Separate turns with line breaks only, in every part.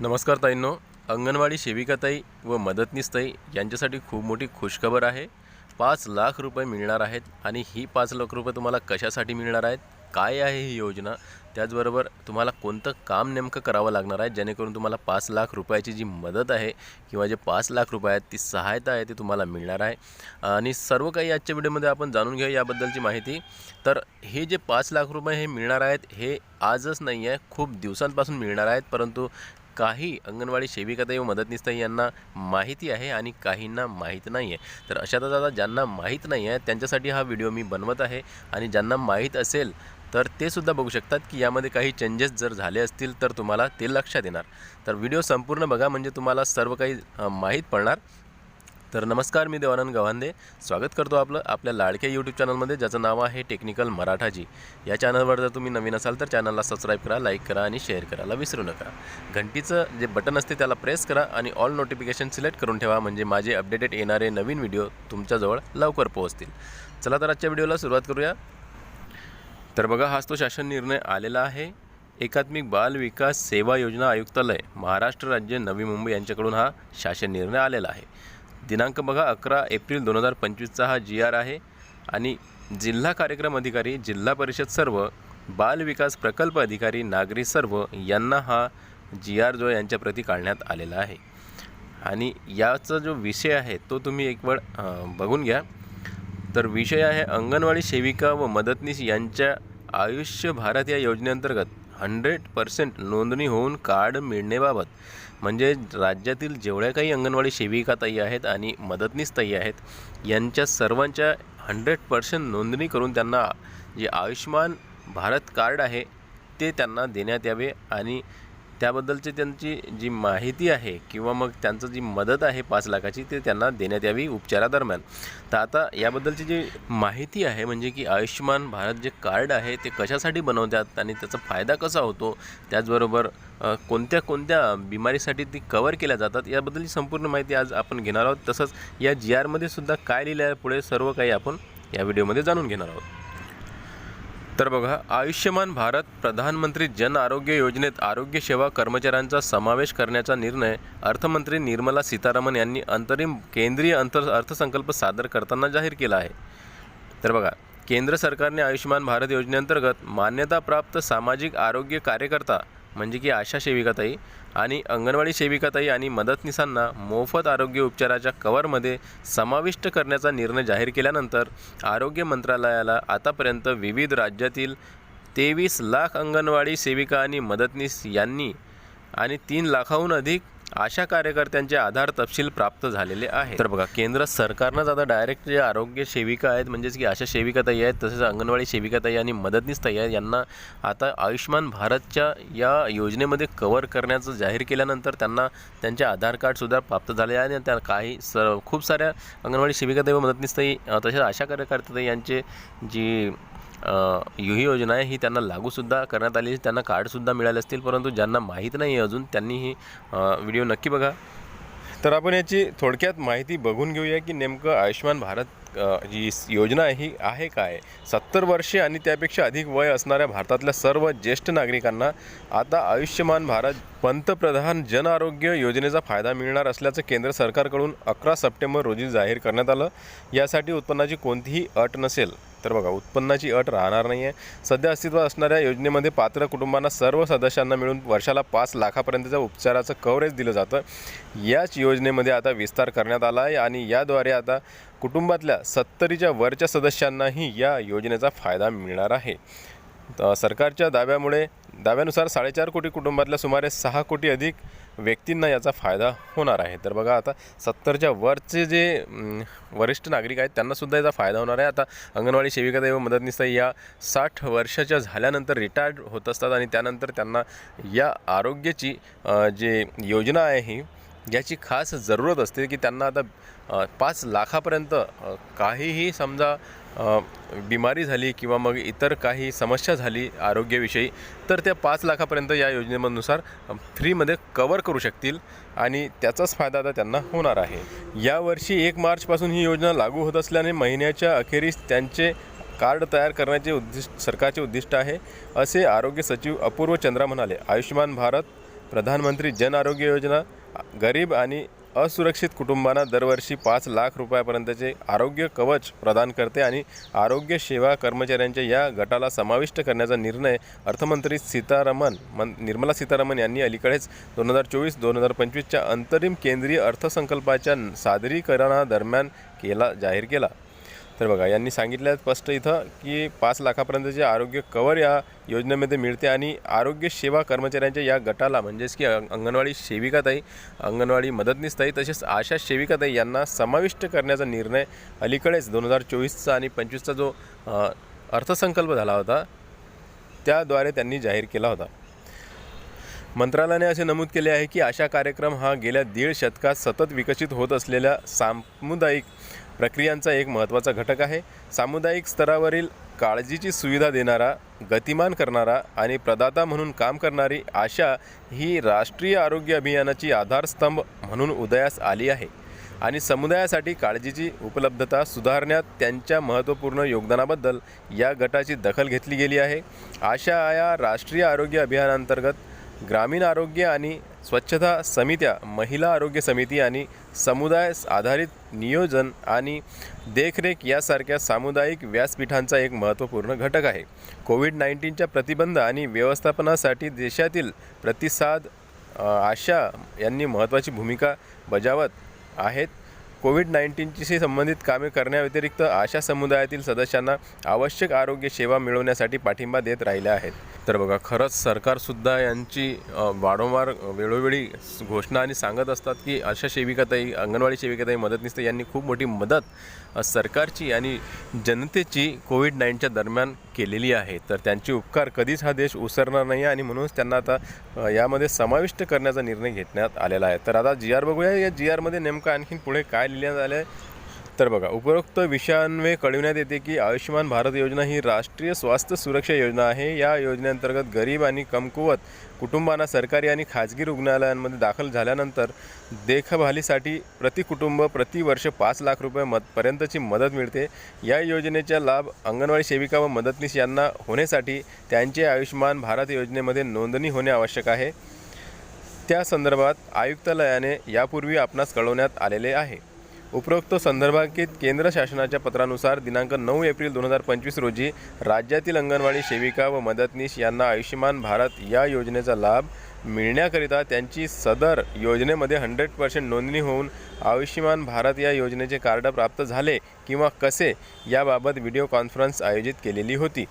नमस्कार ताईंनो. अंगणवाडी सेविकाताई व मदतनीसताई यांच्यासाठी खूप मोठी खुशखबर आहे. पाच लाख रुपये मिळणार आहेत आणि ही पाच लाख रुपये तुम्हाला कशासाठी मिळणार आहेत? काय आहे ही योजना? त्याचबरोबर तुम्हाला कोणतं काम नेमकं करावं लागणार आहे? जेणेकरून तुम्हाला पाच लाख रुपयाची जी मदत आहे किंवा जे पाच लाख रुपये आहेत ती सहायता आहे ती तुम्हाला मिळणार आहे. आणि सर्व काही आजच्या व्हिडिओमध्ये आपण जाणून घेऊ याबद्दलची माहिती. तर हे जे पाच लाख रुपये हे मिळणार आहेत हे आजच नाही आहे खूप दिवसांपासून मिळणार आहेत परंतु काही अंगणवाडी सेविकाताई व मदतनीसताई यांना माहिती आहे आणि काहींना माहीत नाही आहे तर अशातच आता ज्यांना माहीत नाही आहे त्यांच्यासाठी हा व्हिडिओ मी बनवत आहे. आणि ज्यांना माहीत असेल तर ते सुद्धा बघू शकतात की यामध्ये काही चेंजेस जर झाले असतील तर तुम्हाला ते लक्षात येणार. तर व्हिडिओ संपूर्ण बघा म्हणजे तुम्हाला सर्व काही माहीत पडणार. तर नमस्कार मी देवानंद गव्हांदे. स्वागत करतो आपलं आपल्या लाडक्या यूट्यूब चॅनलमध्ये ज्याचं नाव आहे टेक्निकल मराठाजी. या चॅनलवर जर तुम्ही नवीन असाल तर चॅनलला सबस्क्राईब करा लाईक करा आणि शेअर करायला विसरू नका. घंटीचं जे बटन असते त्याला प्रेस करा आणि ऑल नोटिफिकेशन सिलेक्ट करून ठेवा म्हणजे माझे अपडेटेड येणारे नवीन व्हिडिओ तुमच्याजवळ लवकर पोहोचतील. चला तर आजच्या व्हिडिओला सुरुवात करूया. तर बघा हाच तो शासन निर्णय आलेला आहे. एकात्मिक बाल विकास सेवा योजना आयुक्तालय महाराष्ट्र राज्य नवी मुंबई यांच्याकडून हा शासन निर्णय आलेला आहे. दिनांक बघा अकरा एप्रिल दोन हजार पंचवीसचा हा जी आर आहे. आणि जिल्हा कार्यक्रम अधिकारी जिल्हा परिषद सर्व बाल विकास प्रकल्प अधिकारी नागरी सर्व यांना हा जी आर जो यांच्या प्रती काढण्यात आलेला आहे. आणि याचा जो विषय आहे तो तुम्ही एक वेळ बघून घ्या. तर विषय आहे अंगणवाडी सेविका व मदतनीस यांच्या आयुष्य भारत या योजनेअंतर्गत हंड्रेड पर्सेंट नोंदणी होऊन कार्ड मिळण्याबाबत म्हणजे राज्यातील जेवढ्या काही अंगणवाडी सेविका ताई आहेत आणि मदतनीस ताई आहेत यांच्या सर्वांच्या हंड्रेड पर्सेंट नोंदणी करून त्यांना जे आयुष्यमान भारत कार्ड आहे ते त्यांना देण्यात यावे आणि त्याबद्दलची त्यांची जी माहिती आहे किंवा मग त्यांचं जी मदत आहे पाच लाखाची ते त्यांना देण्यात यावी उपचारादरम्यान. तर आता याबद्दलची जी माहिती आहे म्हणजे की आयुष्यमान भारत जे कार्ड आहे ते कशासाठी बनवतात आणि त्याचा फायदा कसा होतो त्याचबरोबर कोणत्या कोणत्या बिमारीसाठी ती कवर केल्या जातात याबद्दलची संपूर्ण माहिती आज आपण घेणार आहोत. तसंच या जी आरमध्ये सुद्धा काय लिहिलं आहे पुढे सर्व काही आपण या व्हिडिओमध्ये जाणून घेणार आहोत. तर बघा आयुष्यमान भारत प्रधानमंत्री जन आरोग्य योजनेत आरोग्य सेवा कर्मचाऱ्यांचा समावेश करण्याचा निर्णय अर्थमंत्री निर्मला सीतारामन यांनी अंतरिम केंद्रीय अंतर अर्थसंकल्प सादर करताना जाहीर केला आहे. तर बघा केंद्र सरकारने आयुष्यमान भारत योजनेअंतर्गत मान्यताप्राप्त सामाजिक आरोग्य कार्यकर्ता म्हणजे की आशा सेविकाताई आणि अंगणवाडी सेविकाताई आणि मदतनीसांना मोफत आरोग्य उपचाराच्या कव्हरमध्ये समाविष्ट करण्याचा निर्णय जाहीर केल्यानंतर आरोग्य मंत्रालयाला आतापर्यंत विविध राज्यातील तेवीस लाख अंगणवाडी सेविका आणि मदतनीस यांनी आणि तीन लाखाहून अधिक अशा कार्यकर्त्यांचे आधार तपशील प्राप्त झालेले आहे तर बघा केंद्र सरकारनंच आता डायरेक्ट जे आरोग्य सेविका आहेत म्हणजेच की अशा सेविकाताई आहेत तसेच अंगणवाडी सेविकाताई आणि मदतनीस ताई आहेत यांना आता आयुष्यमान भारतच्या या योजनेमध्ये कव्हर करण्याचं जाहीर केल्यानंतर त्यांना त्यांचे आधार कार्डसुद्धा प्राप्त झाले आहे. आणि त्या काही स खूप साऱ्या अंगणवाडी सेविकाताई व मदतनीस ताई तसेच आशा कार्यकर्त्याताई यांचे जी ही योजना आहे ही त्यांना लागूसुद्धा करण्यात आली त्यांना कार्डसुद्धा मिळाले असतील परंतु ज्यांना माहीत नाही आहे अजून त्यांनी ही व्हिडिओ नक्की बघा. तर आपण याची थोडक्यात माहिती बघून घेऊया की नेमकं आयुष्यमान भारत जी योजना आहे ही आहे काय? सत्तर वर्षे आणि त्यापेक्षा अधिक वय असणाऱ्या भारतातल्या सर्व ज्येष्ठ नागरिकांना आता आयुष्यमान भारत पंतप्रधान जन आरोग्य योजनेचा फायदा मिळणार असल्याचं केंद्र सरकारकडून अकरा सप्टेंबर रोजी जाहीर करण्यात आलं. यासाठी उत्पन्नाची कोणतीही अट नसेल. तर बघा उत्पन्नाची अट राहणार नाही आहे सध्या अस्तित्वात असणाऱ्या योजनेमध्ये पात्र कुटुंबांना सर्व सदस्यांना मिळून वर्षाला पाच लाखापर्यंतच्या उपचाराचं कव्हरेज दिलं जातं. याच योजनेमध्ये आता विस्तार करण्यात आला आहे आणि याद्वारे आता कुटुंबातल्या सत्तरीच्या वरच्या सदस्यांनाही या योजनेचा फायदा मिळणार आहे. सरकारच्या दाव्यामुळे दाव्यानुसार साडेचार कोटी कुटुंबातल्या सुमारे सहा कोटी अधिक व्यक्तींना याचा फायदा होणार आहे. तर बघा आता सत्तरच्या वरचे जे वरिष्ठ नागरिक आहेत त्यांनासुद्धा याचा फायदा होणार आहे. आता अंगणवाडी सेविका व मदतनीसताई या साठ वर्षाच्या झाल्यानंतर रिटायर्ड होत असतात आणि त्यानंतर त्यांना या आरोग्याची जे योजना आहे ही याची खास जरूरत असते की त्यांना आता पाच लाखापर्यंत काहीही समजा बिमारी झाली किंवा मग इतर काही समस्या झाली आरोग्याविषयी तर त्या पाच लाखापर्यंत या योजनेनुसार फ्रीमध्ये कवर करू शकतील आणि त्याचाच फायदा आता त्यांना होणार आहे. यावर्षी एक मार्चपासून ही योजना लागू होत असल्याने महिन्याच्या अखेरीस त्यांचे कार्ड तयार करण्याचे उद्दिष्ट सरकारचे उद्दिष्ट आहे. असे आरोग्य सचिव अपूर्व चंद्रा म्हणाले आयुष्यमान भारत प्रधानमंत्री जन आरोग्य योजना गरीब आणि असुरक्षित कुटुंबांना दरवर्षी पाच लाख रुपयापर्यंतचे आरोग्य कवच प्रदान करते आणि आरोग्य सेवा कर्मचाऱ्यांच्या या गटाला समाविष्ट करण्याचा निर्णय अर्थमंत्री सीतारामन मन निर्मला सीतारामन यांनी अलीकडेच दोन हजार चोवीस दोन हजार पंचवीसच्या अंतरिम केंद्रीय अर्थसंकल्पाच्या सादरीकरणादरम्यान केला जाहीर केला. तर बघा यांनी सांगितलं स्पष्ट इथं की पाच लाखापर्यंतचे आरोग्य कवर या योजनेमध्ये मिळते आणि आरोग्य सेवा कर्मचाऱ्यांच्या या गटाला म्हणजेच की अंगणवाडी सेविकाताई अंगणवाडी मदतनीसताई तसेच आशा सेविकाताई यांना समाविष्ट करण्याचा निर्णय अलीकडेच दोन हजार चोवीसचा आणि पंचवीसचा जो अर्थसंकल्प झाला होता त्याद्वारे त्यांनी जाहीर केला होता. मंत्रालयाने असे नमूद केले आहे की अशा कार्यक्रम हा गेल्या दीड शतकात सतत विकसित होत असलेल्या सामुदायिक प्रक्रियांचा एक महत्त्वाचा घटक आहे. सामुदायिक स्तरावरील काळजीची सुविधा देणारा गतिमान करणारा आणि प्रदाता म्हणून काम करणारी आशा ही राष्ट्रीय आरोग्य अभियानाची आधारस्तंभ म्हणून उदयास आली आहे. आणि समुदायासाठी काळजीची उपलब्धता सुधारण्यात त्यांच्या महत्त्वपूर्ण योगदानाबद्दल या गटाची दखल घेतली गेली आहे. आशा या राष्ट्रीय आरोग्य अभियानांतर्गत ग्रामीण आरोग्य आणि स्वच्छता समित्या महिला आरोग्य समिती आणि समुदाय आधारित नियोजन आणि देखरेख यासारख्या सामुदायिक व्यासपीठांचा एक महत्त्वपूर्ण घटक आहे. कोविड नाईन्टीनच्या प्रतिबंध आणि व्यवस्थापनासाठी देशातील प्रतिसाद आशा यांनी महत्त्वाची भूमिका बजावत आहेत. कोविड नाईन्टीनशी संबंधित कामे करण्याव्यतिरिक्त आशा समुदायातील सदस्यांना आवश्यक आरोग्य सेवा मिळवण्यासाठी पाठिंबा देत राहिल्या आहेत. तर बघा खरंच सरकारसुद्धा यांची वारंवार वेळोवेळी घोषणा आणि सांगत असतात की अशा सेविकाताई अंगणवाडी सेविकाताई मदतनीस यांनी खूप मोठी मदत सरकारची आणि जनतेची कोविड नाईनच्या दरम्यान केलेली आहे. तर त्यांचे उपकार कधीच हा देश उसरणार नाही आणि म्हणूनच त्यांना आता यामध्ये समाविष्ट करण्याचा निर्णय घेण्यात आलेला आहे. तर आता जी आर बघूया या जी आरमध्ये नेमकं आणखीन पुढे काय लिहिण्यात आलं आहे तर बघा उपरोक्त विषयान्वये कळविण्यात येते की आयुष्यमान भारत योजना ही राष्ट्रीय स्वास्थ्य सुरक्षा योजना आहे. या योजनेअंतर्गत गरीब आणि कमकुवत कुटुंबांना सरकारी आणि खाजगी रुग्णालयांमध्ये दाखल झाल्यानंतर देखभालीसाठी प्रति कुटुंब प्रति वर्ष पाच लाख रुपये मद पर्यंतची मदत मिळते. या योजनेचा लाभ अंगणवाडी सेविका व मदतनीस यांना होण्यासाठी त्यांचे आयुष्यमान भारत योजनेमध्ये नोंदणी होणे आवश्यक आहे. त्या संदर्भात आयुक्तालयाने यापूर्वी आपणास कळवण्यात आलेले आहे. उपरोक्त संदर्भांकित केंद्र शासनाच्या पत्रानुसार दिनांक नऊ एप्रिल दोन हजार पंचवीस रोजी राज्यातील अंगणवाडी सेविका व मदतनीस यांना आयुष्यमान भारत या योजनेचा लाभ मिळण्याकरिता त्यांची सदर योजनेमध्ये हंड्रेड पर्सेंट नोंदणी होऊन आयुष्यमान भारत या योजनेचे कार्ड प्राप्त झाले किंवा कसे याबाबत व्हिडिओ कॉन्फरन्स आयोजित केलेली होती.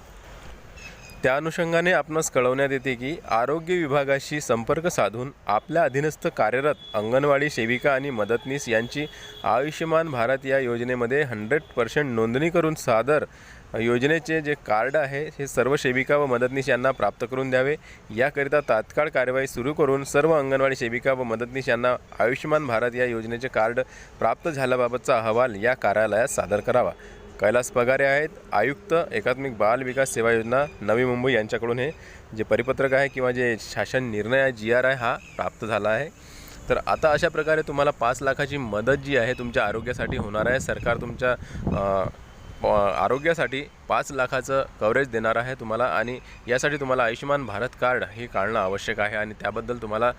त्या अनुषंगाने आपणास कळवण्यात येते की आरोग्य विभागाशी संपर्क साधून आपल्या अधीनस्थ कार्यरत अंगणवाडी सेविका आणि मदतनीस यांची आयुष्यमान भारत या योजनेमध्ये हंड्रेड पर्सेंट नोंदणी करून सादर योजनेचे जे कार्ड आहे हे सर्व सेविका व मदतनीस यांना प्राप्त करून द्यावे. याकरिता तात्काळ कार्यवाही सुरू करून सर्व अंगणवाडी सेविका व मदतनीस यांना आयुष्यमान भारत या योजनेचे कार्ड प्राप्त झाल्याबाबतचा अहवाल या कार्यालयात सादर करावा. कैलास पगारे आहेत. आयुक्त एकात्मिक बाल विकास सेवा योजना नवी मुंबई यांच्याकडून हे जे परिपत्रक आहे किंवा जे शासन निर्णय आहे जी आर आहे हा प्राप्त झाला आहे. तर आता अशा प्रकारे तुम्हाला पाच लाखाची मदत जी आहे तुमच्या आरोग्यासाठी होणार आहे. सरकार तुमच्या प- आरोग्यासाठी पाच लाखाचं कव्हरेज देणार आहे तुम्हाला आणि यासाठी तुम्हाला आयुष्यमान भारत कार्ड हे काढणं आवश्यक आहे आणि त्याबद्दल तुम्हाला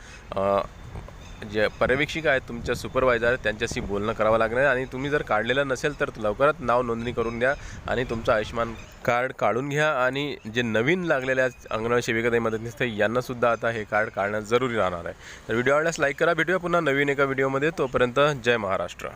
जे पर्यवेक्षिका आहेत तुमच्या सुपरवायझर त्यांच्याशी बोलणं करावं लागणार आणि तुम्ही जर काढलेलं नसेल तर लवकरात नाव नोंदणी करून द्या आणि तुमचं आयुष्यमान कार्ड काढून घ्या. आणि जे नवीन लागलेल्या अंगणवाडी सेविकाताई मदतनीस ते यांनासुद्धा आता हे कार्ड काढणं जरुरी राहणार आहे. तर व्हिडिओ आवडल्यास लाईक करा. भेटूया पुन्हा नवीन एका व्हिडिओमध्ये तोपर्यंत जय महाराष्ट्र.